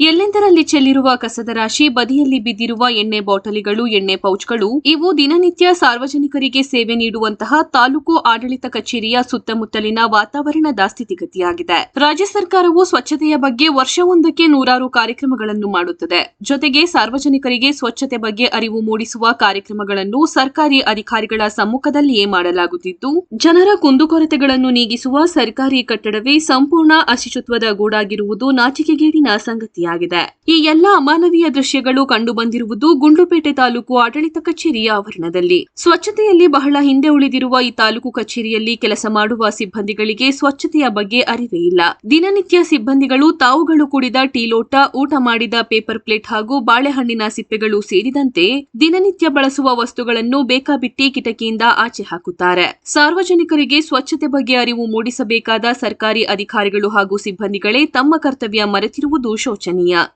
ಎಲ್ಲೆಂದರಲ್ಲಿ ಚೆಲ್ಲಿರುವ ಕಸದ ರಾಶಿ, ಬದಿಯಲ್ಲಿ ಬಿದ್ದಿರುವ ಎಣ್ಣೆ ಬಾಟಲಿಗಳು, ಎಣ್ಣೆ ಪೌಚ್ಗಳು, ಇವು ದಿನನಿತ್ಯ ಸಾರ್ವಜನಿಕರಿಗೆ ಸೇವೆ ನೀಡುವಂತಹ ತಾಲೂಕು ಆಡಳಿತ ಕಚೇರಿಯ ಸುತ್ತಮುತ್ತಲಿನ ವಾತಾವರಣದ ಸ್ಥಿತಿಗತಿಯಾಗಿದೆ ರಾಜ್ಯ ಸರ್ಕಾರವು ಸ್ವಚ್ಛತೆಯ ಬಗ್ಗೆ ವರ್ಷವೊಂದಕ್ಕೆ ನೂರಾರು ಕಾರ್ಯಕ್ರಮಗಳನ್ನು ಮಾಡುತ್ತದೆ. ಜೊತೆಗೆ ಸಾರ್ವಜನಿಕರಿಗೆ ಸ್ವಚ್ಛತೆ ಬಗ್ಗೆ ಅರಿವು ಮೂಡಿಸುವ ಕಾರ್ಯಕ್ರಮಗಳನ್ನು ಸರ್ಕಾರಿ ಅಧಿಕಾರಿಗಳ ಸಮ್ಮುಖದಲ್ಲಿಯೇ ಮಾಡಲಾಗುತ್ತಿದ್ದು, ಜನರ ಕುಂದುಕೊರತೆಗಳನ್ನು ನೀಗಿಸುವ ಸರ್ಕಾರಿ ಕಟ್ಟಡವೇ ಸಂಪೂರ್ಣ ಅಶುಚಿತ್ವದ ಗೂಡಾಗಿರುವುದು ನಾಚಿಕೆಗೇಡಿನ ಸಂಗತಿಯಾಗಿದೆ. ಈ ಎಲ್ಲಾ ಅಮಾನವೀಯ ದೃಶ್ಯಗಳು ಕಂಡುಬಂದಿರುವುದು ಗುಂಡ್ಲುಪೇಟೆ ತಾಲೂಕು ಆಡಳಿತ ಕಚೇರಿಯ ಆವರಣದಲ್ಲಿ. ಸ್ವಚ್ಛತೆಯಲ್ಲಿ ಬಹಳ ಹಿಂದೆ ಉಳಿದಿರುವ ಈ ತಾಲೂಕು ಕಚೇರಿಯಲ್ಲಿ ಕೆಲಸ ಮಾಡುವ ಸಿಬ್ಬಂದಿಗಳಿಗೆ ಸ್ವಚ್ಛತೆಯ ಬಗ್ಗೆ ಅರಿವೇ ಇಲ್ಲ. ದಿನನಿತ್ಯ ಸಿಬ್ಬಂದಿಗಳು ತಾವುಗಳು ಕುಡಿದ ಟೀ ಲೋಟ, ಊಟ ಮಾಡಿದ ಪೇಪರ್ ಪ್ಲೇಟ್ ಹಾಗೂ ಬಾಳೆಹಣ್ಣಿನ ಸಿಪ್ಪೆಗಳು ಸೇರಿದಂತೆ ದಿನನಿತ್ಯ ಬಳಸುವ ವಸ್ತುಗಳನ್ನು ಬೇಕಾಬಿಟ್ಟಿ ಕಿಟಕಿಯಿಂದ ಆಚೆ ಹಾಕುತ್ತಾರೆ. ಸಾರ್ವಜನಿಕರಿಗೆ ಸ್ವಚ್ಛತೆ ಬಗ್ಗೆ ಅರಿವು ಮೂಡಿಸಬೇಕಾದ ಸರ್ಕಾರಿ ಅಧಿಕಾರಿಗಳು ಹಾಗೂ ಸಿಬ್ಬಂದಿಗಳೇ ತಮ್ಮ ಕರ್ತವ್ಯ ಮರೆತಿರುವುದು ಶೋಚನೀಯ. Tanzania